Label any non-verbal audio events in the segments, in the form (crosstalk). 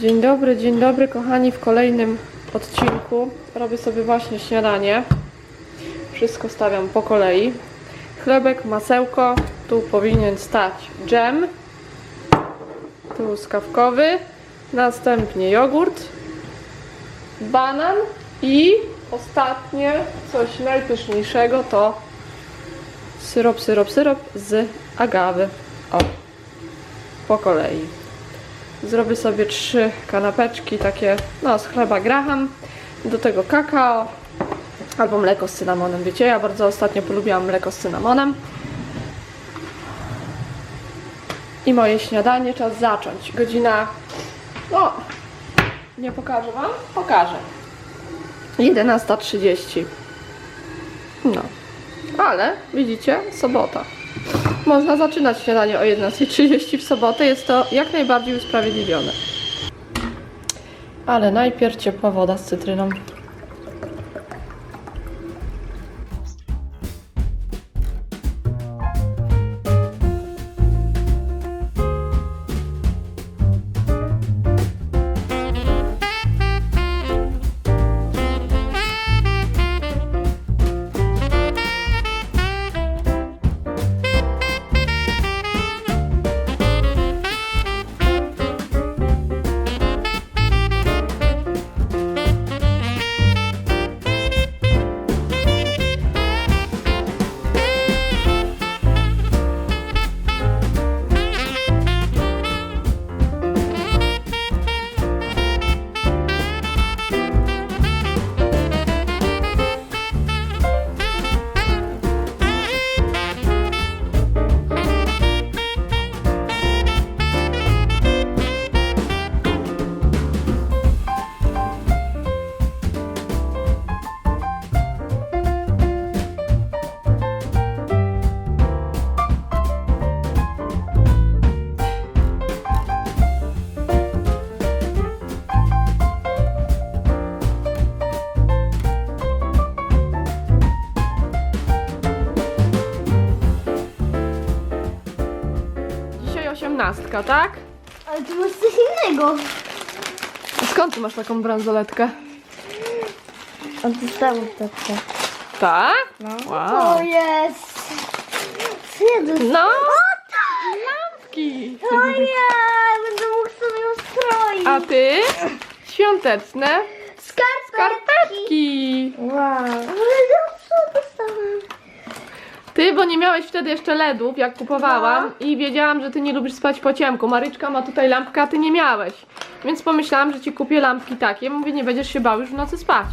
Dzień dobry, dzień dobry kochani w kolejnym odcinku. Robię sobie właśnie śniadanie. Wszystko stawiam po kolei. Chlebek, masełko, tu powinien stać dżem, truskawkowy, następnie jogurt, banan i ostatnie coś najpyszniejszego to syrop, syrop, syrop z agawy. O, po kolei. Zrobię sobie trzy kanapeczki takie, no z chleba graham, do tego kakao albo mleko z cynamonem. Wiecie, ja bardzo ostatnio polubiłam mleko z cynamonem. I moje śniadanie czas zacząć. Godzina, no, nie pokażę Wam? Pokażę. 11.30. No, ale widzicie, sobota. Można zaczynać śniadanie o 11.30 w sobotę, jest to jak najbardziej usprawiedliwione. Ale najpierw ciepła woda z cytryną. Osiemnastka, tak? Ale to masz coś innego. A skąd ty masz taką bransoletkę? A dostałam takie. Tak? No. Wow. To jest. Co ja dostałam? No, O tak! lampki. Ja! Będę mógł sobie ustroić. A ty? Świąteczne Skarpetki. skarpetki. Wow. Ale ja co dostałam? Ty, bo nie miałeś wtedy jeszcze LEDów, jak kupowałam i wiedziałam, że ty nie lubisz spać po ciemku. Maryczka ma tutaj lampkę, a ty nie miałeś. Więc pomyślałam, że ci kupię lampki takie. Mówię, nie będziesz się bał już w nocy spać.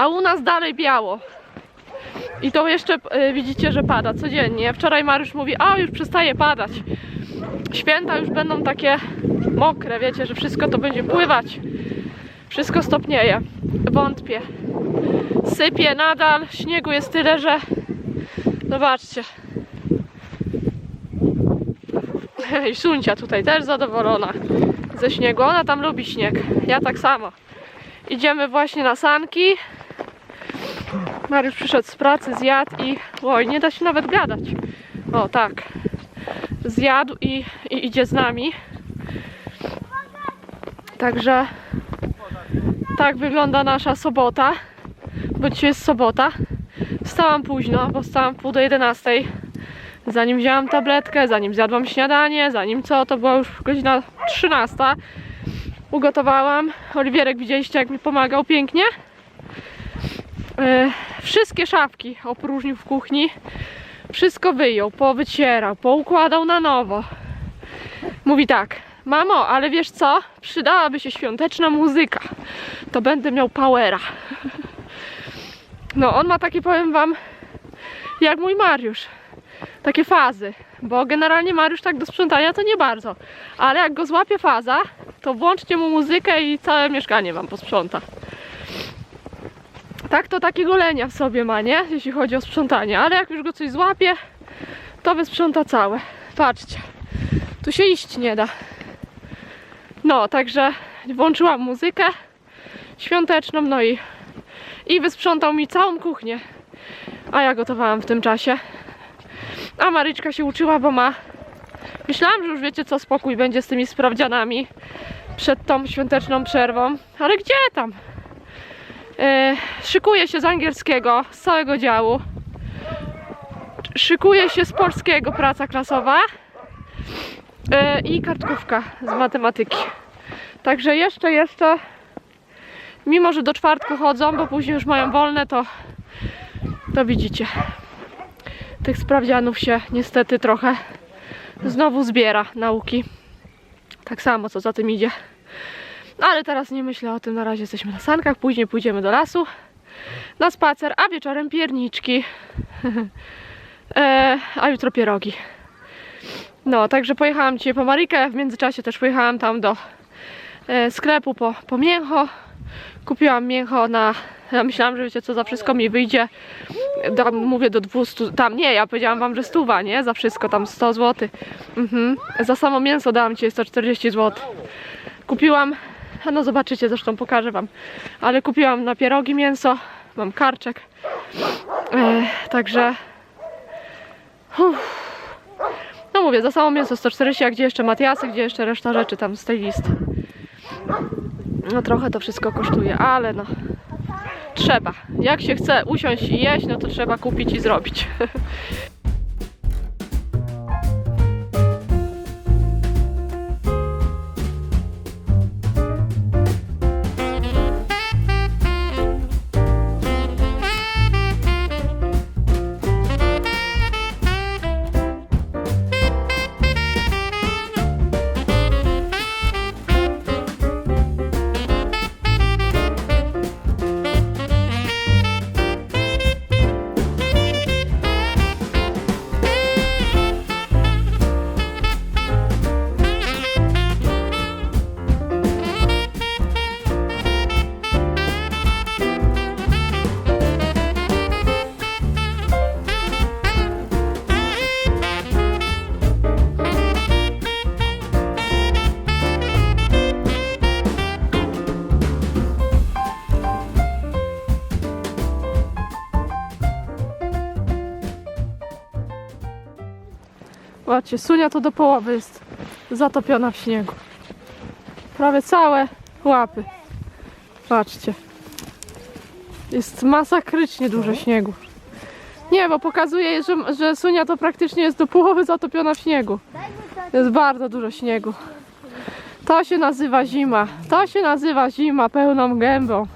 A u nas dalej biało. I to jeszcze y, widzicie, że pada codziennie. Wczoraj Mariusz mówi, a już przestaje padać. Święta już będą takie mokre, wiecie, że wszystko to będzie pływać. Wszystko stopnieje. Wątpię. Sypie nadal, śniegu jest tyle, że zobaczcie. I Suncia tutaj też zadowolona ze śniegu. Ona tam lubi śnieg. Ja tak samo. Idziemy właśnie na sanki. Mariusz przyszedł z pracy, zjadł i... Oj, nie da się nawet gadać. O, tak. Zjadł i, i idzie z nami. Także tak wygląda nasza sobota. Bo dzisiaj jest sobota. Wstałam późno, bo wstałam pół do 11. Zanim wzięłam tabletkę, zanim zjadłam śniadanie, zanim co, to była już godzina 13. Ugotowałam. Oliwierek widzieliście jak mi pomagał pięknie. E, wszystkie szafki opróżnił w kuchni. Wszystko wyjął, powycierał, poukładał na nowo. Mówi tak, mamo, ale wiesz co? Przydałaby się świąteczna muzyka. To będę miał powera. No, on ma takie, powiem wam, jak mój Mariusz. Takie fazy. Bo generalnie Mariusz tak do sprzątania to nie bardzo. Ale jak go złapie faza, to włączcie mu muzykę i całe mieszkanie wam posprząta. Tak to takiego lenia w sobie ma, nie? Jeśli chodzi o sprzątanie. Ale jak już go coś złapie, to wysprząta całe. Patrzcie. Tu się iść nie da. No, także włączyłam muzykę świąteczną, no i, i wysprzątał mi całą kuchnię. A ja gotowałam w tym czasie. A Maryczka się uczyła, bo ma. Myślałam, że już wiecie co, spokój będzie z tymi sprawdzianami przed tą świąteczną przerwą, ale gdzie tam? E, szykuje się z angielskiego, z całego działu. Szykuje się z polskiego praca klasowa e, i kartkówka z matematyki. Także jeszcze, jeszcze, mimo że do czwartku chodzą, bo później już mają wolne, to, to widzicie. Tych sprawdzianów się niestety trochę znowu zbiera nauki. Tak samo, co za tym idzie. Ale teraz nie myślę o tym, na razie jesteśmy na sankach, później pójdziemy do lasu na spacer, a wieczorem pierniczki, (laughs) e, a jutro pierogi. No, także pojechałam dzisiaj po Marikę, w międzyczasie też pojechałam tam do e, sklepu po, po mięcho. Kupiłam mięcho na, ja myślałam, że wiecie co, za wszystko mi wyjdzie, mówię do 200, tam nie, ja powiedziałam wam, że stuwa, nie, za wszystko, tam 100 zł. Mhm. Za samo mięso dałam ci 140 zł. Kupiłam a (laughs) no zobaczycie, zresztą pokażę wam. Ale kupiłam na pierogi mięso. Mam karczek. E, także. Uff. No mówię, za samo mięso 140, a gdzie jeszcze Matiasy, gdzie jeszcze reszta rzeczy tam z tej listy. No trochę to wszystko kosztuje, ale no. Trzeba. Jak się chce usiąść i jeść, no to trzeba kupić i zrobić. (laughs) Zobaczcie, Sunia to do połowy jest zatopiona w śniegu. Prawie całe łapy. Patrzcie. Jest masakrycznie dużo śniegu. Nie, bo pokazuje, że, że Sunia to praktycznie jest do połowy zatopiona w śniegu. Jest bardzo dużo śniegu. To się nazywa zima. To się nazywa zima pełną gębą.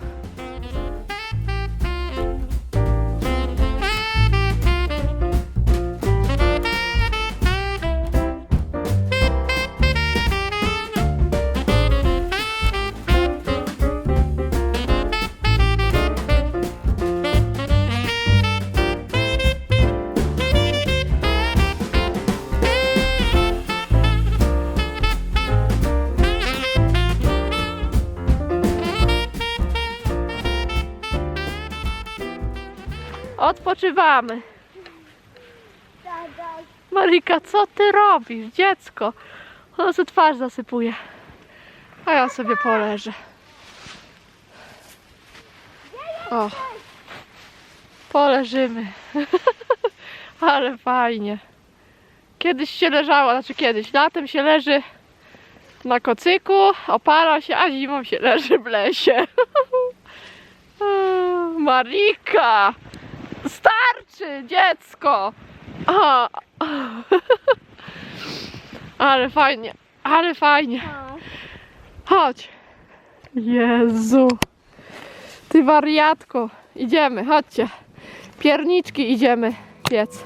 Odpoczywamy. Daj, Marika, co ty robisz, dziecko? Ona sobie twarz zasypuje. A ja sobie poleżę. O. Poleżymy. (laughs) Ale fajnie. Kiedyś się leżało, znaczy kiedyś, latem się leży na kocyku, opala się, a zimą się leży w lesie. (laughs) Marika! Starczy, dziecko! O. Ale fajnie, ale fajnie. Chodź. Jezu. Ty wariatko. Idziemy, chodźcie. Pierniczki idziemy piec.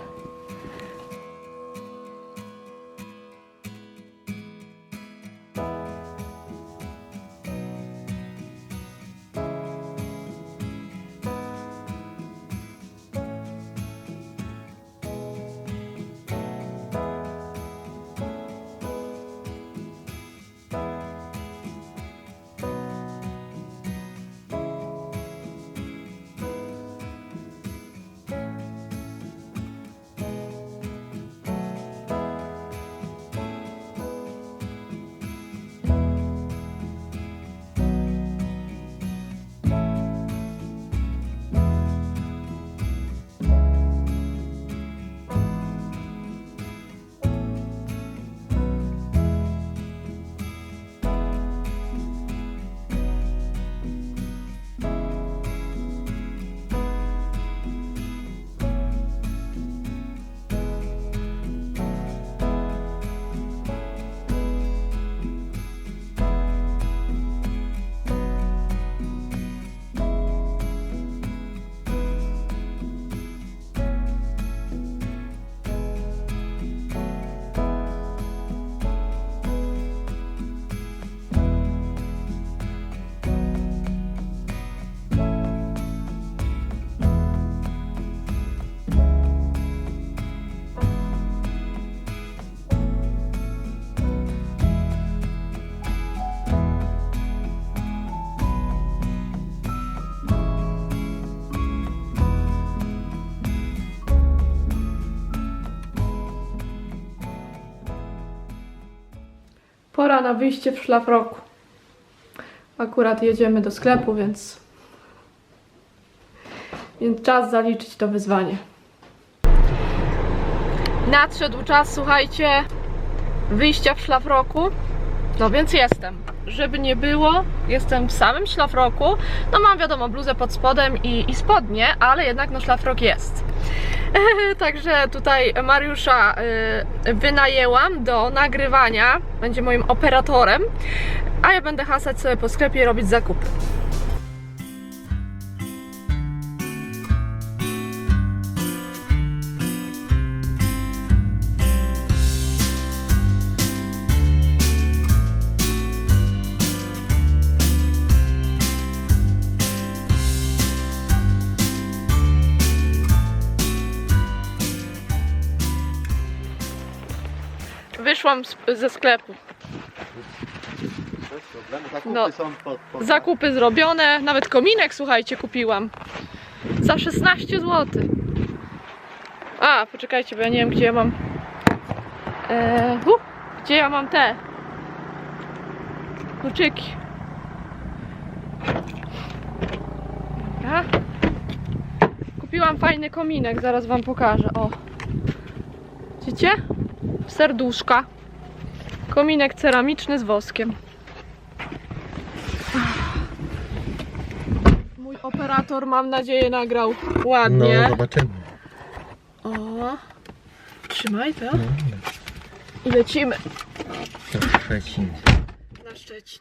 Na wyjście w szlafroku. Akurat jedziemy do sklepu, więc więc czas zaliczyć to wyzwanie. Nadszedł czas, słuchajcie, wyjścia w szlafroku. No więc jestem. Żeby nie było, jestem w samym szlafroku. No mam wiadomo bluzę pod spodem i, i spodnie, ale jednak no szlafrok jest. (laughs) Także tutaj Mariusza y, wynajęłam do nagrywania. Będzie moim operatorem. A ja będę hasać sobie po sklepie i robić zakupy. Wyszłam z, ze sklepu. Bez problemu. Zakupy No. są pod, pod... Zakupy zrobione, nawet kominek, słuchajcie, kupiłam. Za 16 zł. A, poczekajcie, bo ja nie wiem, gdzie ja mam. Eee, hu, gdzie ja mam te kluczyki. Dobra. Kupiłam fajny kominek, zaraz wam pokażę. O. Widzicie? Serduszka. Kominek ceramiczny z woskiem. Mój operator, mam nadzieję, nagrał ładnie. No, zobaczymy. O, trzymaj to. I lecimy To Szczecin. na Szczecin.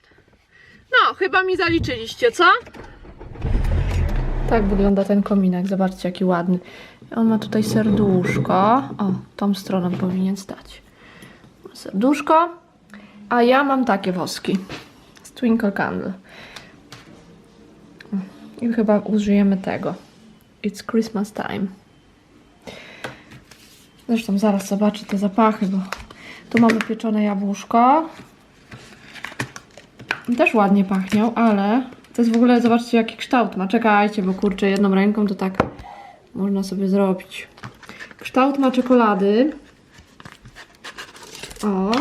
No, chyba mi zaliczyliście, co? Tak wygląda ten kominek. Zobaczcie, jaki ładny. On ma tutaj serduszko. O, tą stroną powinien stać. Serduszko. A ja mam takie woski. Z Twinkle Candle. I chyba użyjemy tego. It's Christmas time. Zresztą zaraz zobaczę te zapachy, bo tu mamy pieczone jabłuszko. Też ładnie pachnią, ale to jest w ogóle, zobaczcie jaki kształt ma. Czekajcie, bo kurczę, jedną ręką to tak można sobie zrobić. Kształt ma czekolady. O,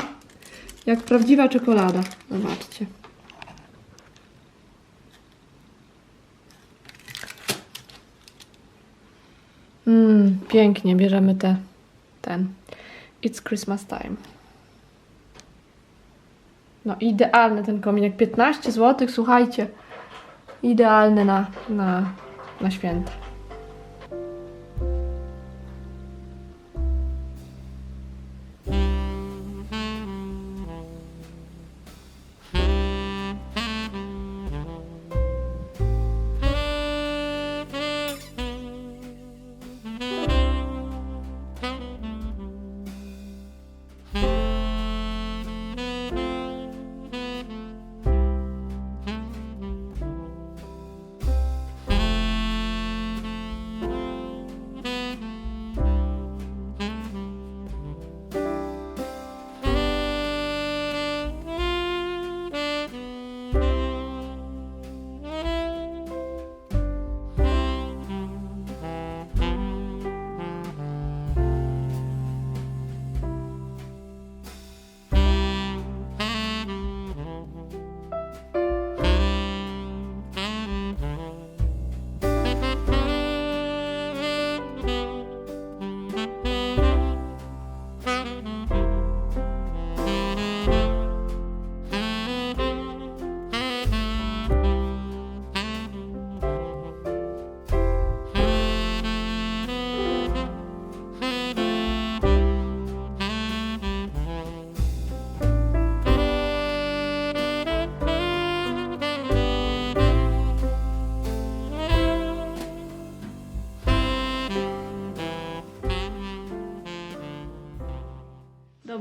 jak prawdziwa czekolada. Zobaczcie. Mmm, pięknie, bierzemy te, ten. It's Christmas time. No idealny ten kominek, 15 zł, słuchajcie. Idealny na, na, na święta.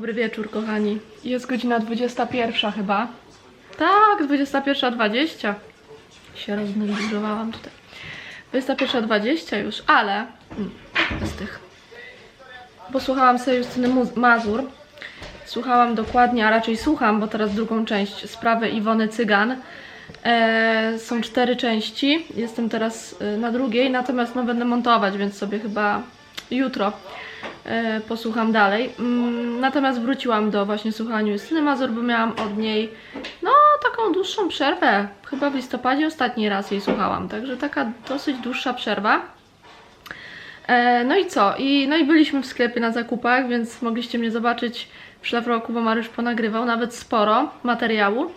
Dobry wieczór, kochani. Jest godzina 21 chyba. Tak, 21.20. Się roznerwizowałam tutaj. 21.20 już, ale... Mm, bez tych. Posłuchałam sobie Justyny Mazur. Słuchałam dokładnie, a raczej słucham, bo teraz drugą część sprawy Iwony Cygan. E, są cztery części. Jestem teraz e, na drugiej, natomiast no będę montować, więc sobie chyba jutro posłucham dalej. Mm, natomiast wróciłam do właśnie słuchania Justyny bo miałam od niej no taką dłuższą przerwę. Chyba w listopadzie ostatni raz jej słuchałam, także taka dosyć dłuższa przerwa. E, no i co? I, no i byliśmy w sklepie na zakupach, więc mogliście mnie zobaczyć w szlafroku, bo Mariusz ponagrywał nawet sporo materiału.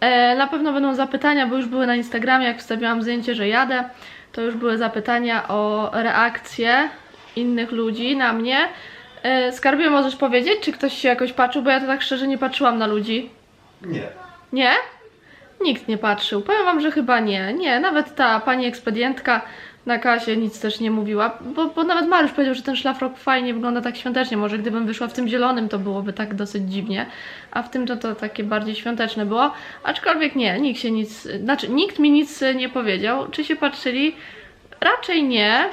E, na pewno będą zapytania, bo już były na Instagramie, jak wstawiłam zdjęcie, że jadę, to już były zapytania o reakcje innych ludzi na mnie. E, Skarbie, możesz powiedzieć, czy ktoś się jakoś patrzył, bo ja to tak szczerze nie patrzyłam na ludzi. Nie. Nie? Nikt nie patrzył. Powiem wam, że chyba nie. Nie, nawet ta pani ekspedientka na kasie nic też nie mówiła, bo, bo nawet Mariusz powiedział, że ten szlafrok fajnie wygląda tak świątecznie. Może gdybym wyszła w tym zielonym, to byłoby tak dosyć dziwnie, a w tym to, to takie bardziej świąteczne było. Aczkolwiek nie, nikt się nic, znaczy nikt mi nic nie powiedział. Czy się patrzyli? Raczej nie.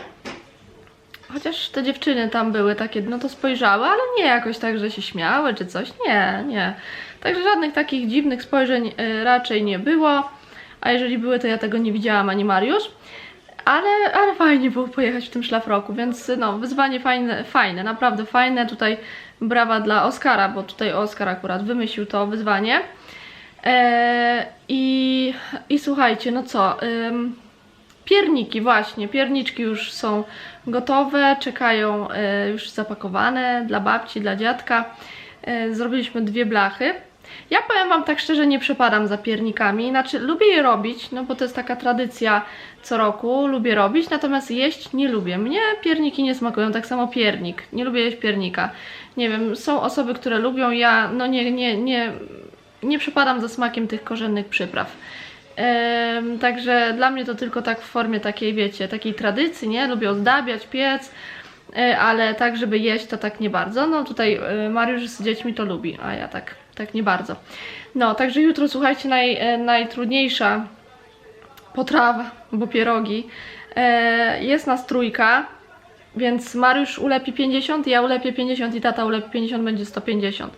Chociaż te dziewczyny tam były takie, no to spojrzały, ale nie jakoś tak, że się śmiały czy coś. Nie, nie. Także żadnych takich dziwnych spojrzeń y, raczej nie było. A jeżeli były, to ja tego nie widziałam ani Mariusz. Ale, ale fajnie było pojechać w tym szlafroku, więc no, wyzwanie fajne, fajne, naprawdę fajne. Tutaj brawa dla Oskara, bo tutaj Oskar akurat wymyślił to wyzwanie. E, i, I słuchajcie, no co, ym, pierniki właśnie, pierniczki już są gotowe, czekają e, już zapakowane dla babci, dla dziadka. E, zrobiliśmy dwie blachy. Ja powiem Wam tak szczerze, nie przepadam za piernikami, znaczy lubię je robić, no bo to jest taka tradycja co roku, lubię robić, natomiast jeść nie lubię. Mnie pierniki nie smakują, tak samo piernik, nie lubię jeść piernika. Nie wiem, są osoby, które lubią, ja no nie, nie, nie, nie przepadam za smakiem tych korzennych przypraw. Em, także dla mnie to tylko tak w formie takiej, wiecie, takiej tradycji, nie? Lubię ozdabiać, piec, e, ale tak, żeby jeść, to tak nie bardzo. No tutaj e, Mariusz z dziećmi to lubi, a ja tak, tak nie bardzo. No, także jutro, słuchajcie, naj, e, najtrudniejsza potrawa, bo pierogi. E, jest nas trójka, więc Mariusz ulepi 50, ja ulepię 50 i tata ulepi 50, będzie 150.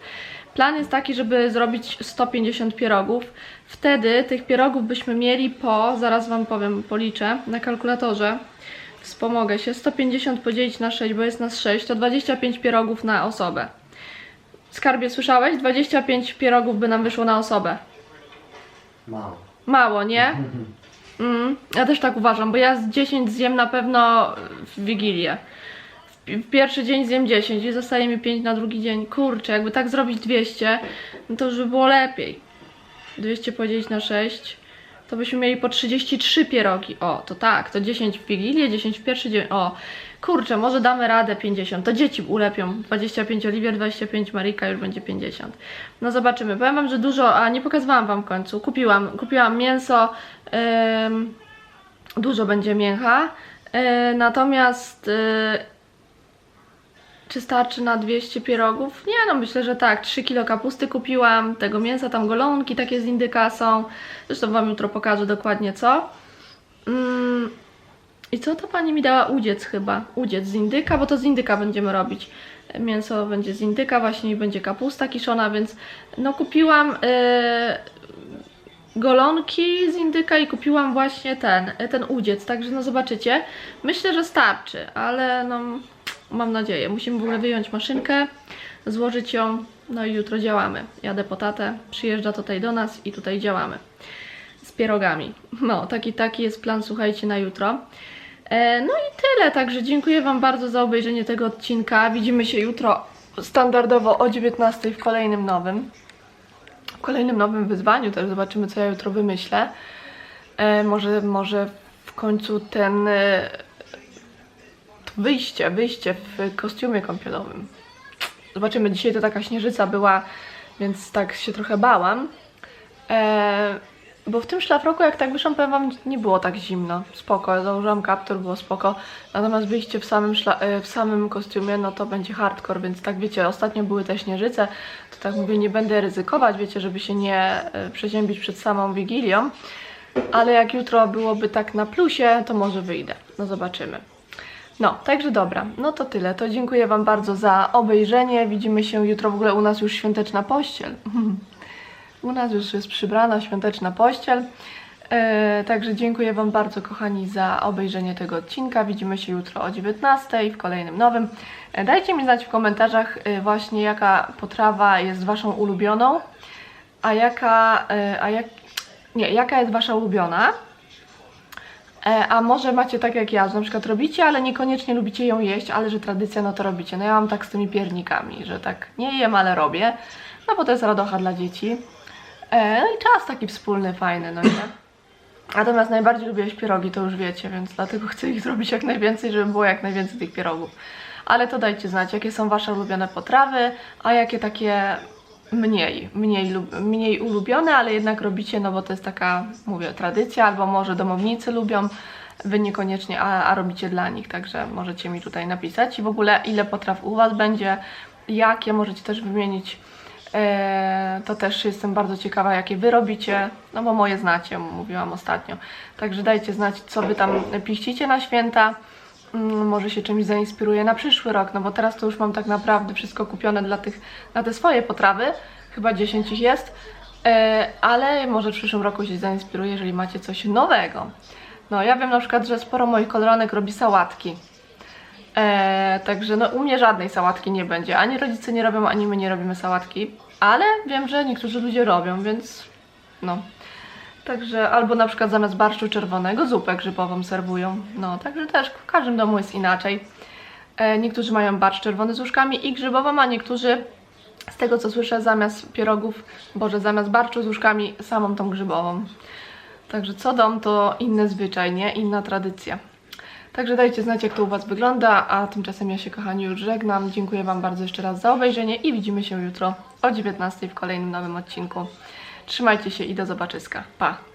Plan jest taki, żeby zrobić 150 pierogów. Wtedy tych pierogów byśmy mieli po, zaraz Wam powiem, policzę na kalkulatorze, Wspomogę się. 150 podzielić na 6, bo jest nas 6, to 25 pierogów na osobę. Skarbie, słyszałeś? 25 pierogów by nam wyszło na osobę. Mało. Mało, nie? (laughs) Mm, ja też tak uważam, bo ja z 10 zjem na pewno w Wigilię. W, pi- w pierwszy dzień zjem 10 i zostaje mi 5 na drugi dzień. Kurczę, jakby tak zrobić 200, no to już by było lepiej. 200 podzielić na 6, to byśmy mieli po 33 pierogi. O, to tak, to 10 w Wigilię, 10 w pierwszy dzień. O, kurczę, może damy radę 50. To dzieci ulepią. 25 Oliwier, 25 Marika, już będzie 50. No zobaczymy. Powiem wam, że dużo, a nie pokazywałam wam w końcu. Kupiłam, kupiłam mięso. em, dużo będzie mięcha. E, natomiast e, czy starczy na 200 pierogów? Nie, no myślę, że tak. 3 kilo kapusty kupiłam, tego mięsa, tam golonki takie z indyka są. Zresztą wam jutro pokażę dokładnie co. Mm, I co to pani mi dała? Udziec chyba. Udziec z indyka, bo to z indyka będziemy robić. Mięso będzie z indyka właśnie i będzie kapusta kiszona, więc no kupiłam e, golonki z indyka i kupiłam właśnie ten, ten udziec, także no zobaczycie. Myślę, że starczy, ale no mam nadzieję. Musimy w ogóle wyjąć maszynkę, złożyć ją, no i jutro działamy. Jadę po tatę, przyjeżdża tutaj do nas i tutaj działamy z pierogami. No, taki, taki jest plan, słuchajcie, na jutro. E, no i tyle, także dziękuję Wam bardzo za obejrzenie tego odcinka. Widzimy się jutro standardowo o 19 w kolejnym nowym. W kolejnym nowym wyzwaniu też zobaczymy, co ja jutro wymyślę. E, może, może w końcu ten e, wyjście, wyjście w kostiumie kąpielowym. Zobaczymy, dzisiaj to taka śnieżyca była, więc tak się trochę bałam. E, bo w tym szlafroku, jak tak wyszłam, powiem wam, nie było tak zimno. Spoko, założyłam kaptur, było spoko. Natomiast wyjście w samym, e, w samym kostiumie, no to będzie hardcore, więc tak wiecie, ostatnio były te śnieżyce, to tak mówię, nie będę ryzykować, wiecie, żeby się nie e, przeziębić przed samą Wigilią. Ale jak jutro byłoby tak na plusie, to może wyjdę. No zobaczymy. No, także dobra, no to tyle. To dziękuję Wam bardzo za obejrzenie. Widzimy się jutro w ogóle u nas już świąteczna pościel. (laughs) U nas już jest przybrana świąteczna pościel. E, także dziękuję Wam bardzo, kochani, za obejrzenie tego odcinka. Widzimy się jutro o 19 w kolejnym nowym. E, dajcie mi znać w komentarzach e, właśnie, jaka potrawa jest Waszą ulubioną, a jaka, a jak, nie, jaka jest Wasza ulubiona. A może macie tak jak ja, że na przykład robicie, ale niekoniecznie lubicie ją jeść, ale że tradycja, no to robicie. No ja mam tak z tymi piernikami, że tak nie jem, ale robię, no bo to jest radocha dla dzieci. E, No i czas taki wspólny, fajny, no nie? Natomiast najbardziej lubię jeść pierogi, to już wiecie, więc dlatego chcę ich zrobić jak najwięcej, żeby było jak najwięcej tych pierogów. Ale to dajcie znać, jakie są Wasze ulubione potrawy, a jakie takie mniej, mniej, mniej ulubione, ale jednak robicie, no bo to jest taka, mówię, tradycja, albo może domownicy lubią, Wy niekoniecznie, a, a robicie dla nich, także możecie mi tutaj napisać. I w ogóle ile potraw u Was będzie, jakie możecie też wymienić. E, to też jestem bardzo ciekawa, jakie Wy robicie, no bo moje znacie, mówiłam ostatnio. Także dajcie znać, co Wy tam piścicie na święta. Mm, Może się czymś zainspiruję na przyszły rok, no bo teraz to już mam tak naprawdę wszystko kupione dla tych, na te swoje potrawy. Chyba 10 ich jest. E, ale może w przyszłym roku się zainspiruję, jeżeli macie coś nowego. No, ja wiem na przykład, że sporo moich koleżanek robi sałatki. E, także no, u mnie żadnej sałatki nie będzie. Ani rodzice nie robią, ani my nie robimy sałatki. Ale wiem, że niektórzy ludzie robią, więc no. Także albo na przykład zamiast barszczu czerwonego zupę grzybową serwują. No, także też w każdym domu jest inaczej. E, niektórzy mają barszcz czerwony z łóżkami i grzybową, a niektórzy z tego co słyszę zamiast pierogów, boże, zamiast barszczu z łóżkami samą tą grzybową. Także co dom to inny zwyczaj, nie? Inna tradycja. Także dajcie znać, jak to u Was wygląda, a tymczasem ja się, kochani, już żegnam. Dziękuję Wam bardzo jeszcze raz za obejrzenie i widzimy się jutro o 19 w kolejnym nowym odcinku. Trzymajcie się i do zobaczyska. Pa!